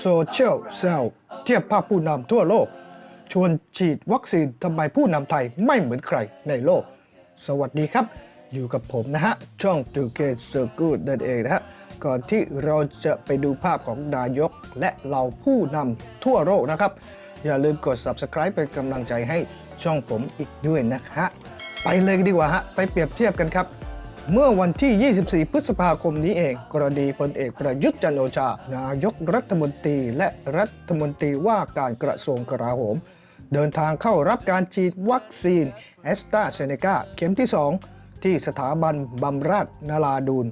โซเชียลเซลเทียบภาพผู้นำทั่วโลก ชวนฉีดวัคซีนทำไมผู้นำไทยไม่เหมือนใครในโลก สวัสดีครับ อยู่กับผมนะฮะ ช่องตูเกตเซอร์กูดนั่นเองนะฮะ ก่อนที่เราจะไปดูภาพของนายกและเหล่าผู้นำทั่วโลกนะครับ อย่าลืมกด subscribe เป็นกำลังใจให้ช่องผมอีกด้วยนะฮะ ไปเลยดีกว่าฮะ ไปเปรียบเทียบกันครับ เมื่อวันที่ 24 พฤษภาคมนี้เอง กรณีพลเอกประยุทธ์จันโอชา นายกรัฐมนตรีและรัฐมนตรีว่าการกระทรวงกลาโหม เดินทางเข้ารับการฉีดวัคซีนแอสตราเซเนกาเข็มที่ 2 ที่สถาบันบำราศนาราดูน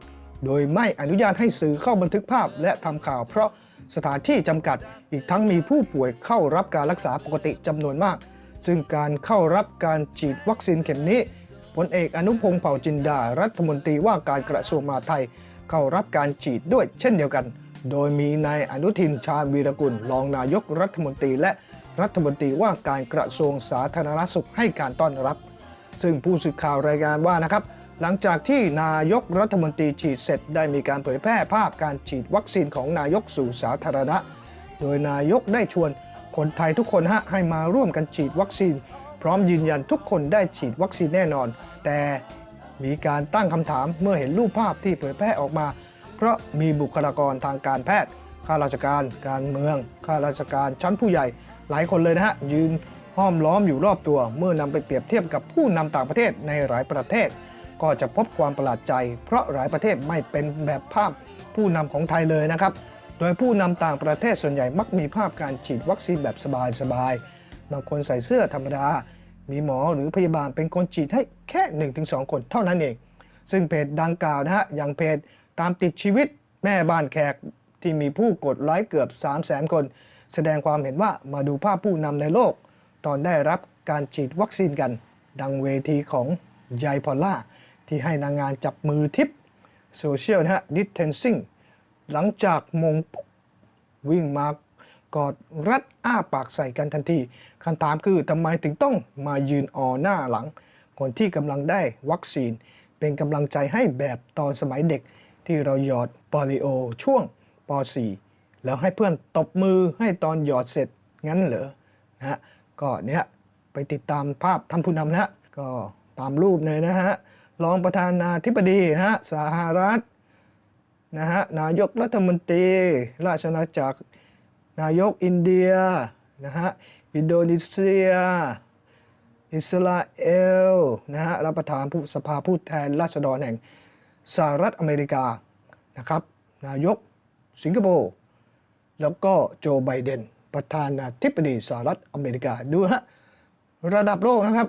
โดยไม่อนุญาตให้สื่อเข้าบันทึกภาพและทำข่าวเพราะสถานที่จำกัด อีกทั้งมีผู้ป่วยเข้ารับการรักษาปกติจำนวนมาก ซึ่งการเข้ารับการฉีดวัคซีนเข็มนี้ พลเอกอนุพงศ์เผ่าจินดารัฐมนตรีว่าการกระทรวงมหาดไทย เข้ารับการฉีดด้วยเช่นเดียวกัน โดยมีนายอนุทินชาญวีรกุลรองนายกรัฐมนตรีและรัฐมนตรีว่าการกระทรวงสาธารณสุขให้การต้อนรับ ซึ่งผู้สื่อข่าวรายงานว่านะครับ หลังจากที่นายกรัฐมนตรีฉีดเสร็จ ได้มีการเผยแพร่ภาพการฉีดวัคซีนของนายกสู่สาธารณะ โดยนายกได้ชวนคนไทยทุกคนฮะให้มาร่วมกันฉีดวัคซีน พร้อมยืนยันทุกคนได้ฉีดวัคซีนแน่นอน แต่มีการตั้งคำถามเมื่อเห็นรูปภาพที่เผยแพร่ออกมา เพราะมีบุคลากรทางการแพทย์ ข้าราชการ การเมือง ข้าราชการชั้นผู้ใหญ่ หลายคนเลยนะฮะ ยืนห้อมล้อมอยู่รอบตัว เมื่อนำไปเปรียบเทียบกับผู้นำต่างประเทศในหลายประเทศ ก็จะพบความประหลาดใจ เพราะหลายประเทศไม่เป็นแบบภาพผู้นำของไทยเลยนะครับ โดยผู้นำต่างประเทศส่วนใหญ่มักมีภาพการฉีดวัคซีนแบบสบายๆบางคนใส่เสื้อธรรมดา มีหมอหรือพยาบาลเป็นคนฉีดให้แค่ 1-2 คนเท่านั้นเอง ซึ่งเพจดังกล่าวนะฮะ อย่างเพจตามติดชีวิตแม่บ้านแขกที่มีผู้กดไลค์เกือบ 3 0 0 0 0 0 คน แสดงความเห็นว่ามาดูภาพผู้นำในโลก ตอนได้รับการฉีดวัคซีนกัน ดังเวทีของยายพอลล่า ที่ให้นางงานจับมือทิปโซเชียลนะฮะดิสเทนซิ่งหลังจากมงปุ๊บวิ่งมา กอดรัดอ้าปากใส่กันทันทีคำถามคือทำไมถึงต้องมายืนออหน้าหลัง คนที่กำลังได้วัคซีน เป็นกำลังใจให้แบบตอนสมัยเด็ก ที่เราหยอดปอลิโอช่วงป .4 แล้วให้เพื่อนตบมือให้ตอนหยอดเสร็จงั้นเหรอนะฮะก็เนี่ยไปติดตามภาพท่านผู้นำนะฮะก็ตามรูปเลยนะฮะรองประธานาธิบดีนะฮะสหรัฐนะฮะนายกรัฐมนตรี ราชอาณาจักร นายกอินเดียนะฮะอินโดนีเซีย อิสราเอลนะฮะรับประธานผู้สภาผู้แทนราษฎรแห่งสหรัฐอเมริกานะครับนายกสิงคโปร์แล้วก็โจไบเดน ประธานาธิบดีสหรัฐอเมริกาดูฮะระดับโลกนะครับ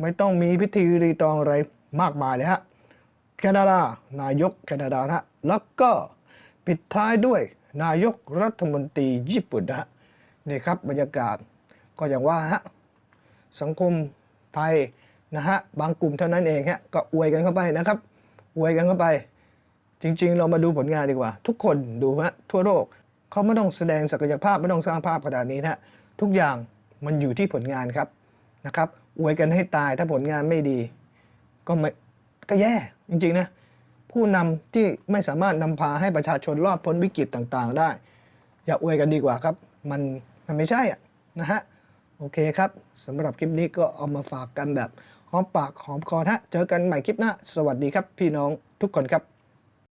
ไม่ต้องมีพิธีรีตองอะไรมากมายเลยฮะแคนาดานายกแคนาดานะฮะแล้วก็ปิดท้ายด้วย นายกรัฐมนตรีญี่ปุ่นนะฮะนี่ครับบรรยากาศก็อย่างว่าฮะสังคมไทยนะฮะบางกลุ่มเท่านั้นเองฮะก็อวยกันเข้าไปนะครับ อวยกันเข้าไป จริง ๆ เรามาดูผลงานดีกว่า ทุกคนดูฮะทั่วโลกเขาไม่ต้องแสดงศักยภาพไม่ต้องสร้างภาพขนาดนี้นะฮะทุกอย่างมันอยู่ที่ผลงานครับนะครับอวยกันให้ตายถ้าผลงานไม่ดี ก็ไม่ก็แย่จริงๆนะ ผู้นำที่ไม่สามารถนำพาให้ประชาชนรอดพ้นวิกฤตต่างๆ ได้ อย่าอวยกันดีกว่าครับ มันมันไม่ใช่อะนะฮะโอเคครับสำหรับคลิปนี้ก็เอามาฝากกันแบบหอมปากหอมคอฮะเจอกันใหม่คลิปหน้า สวัสดีครับพี่น้องทุกคนครับ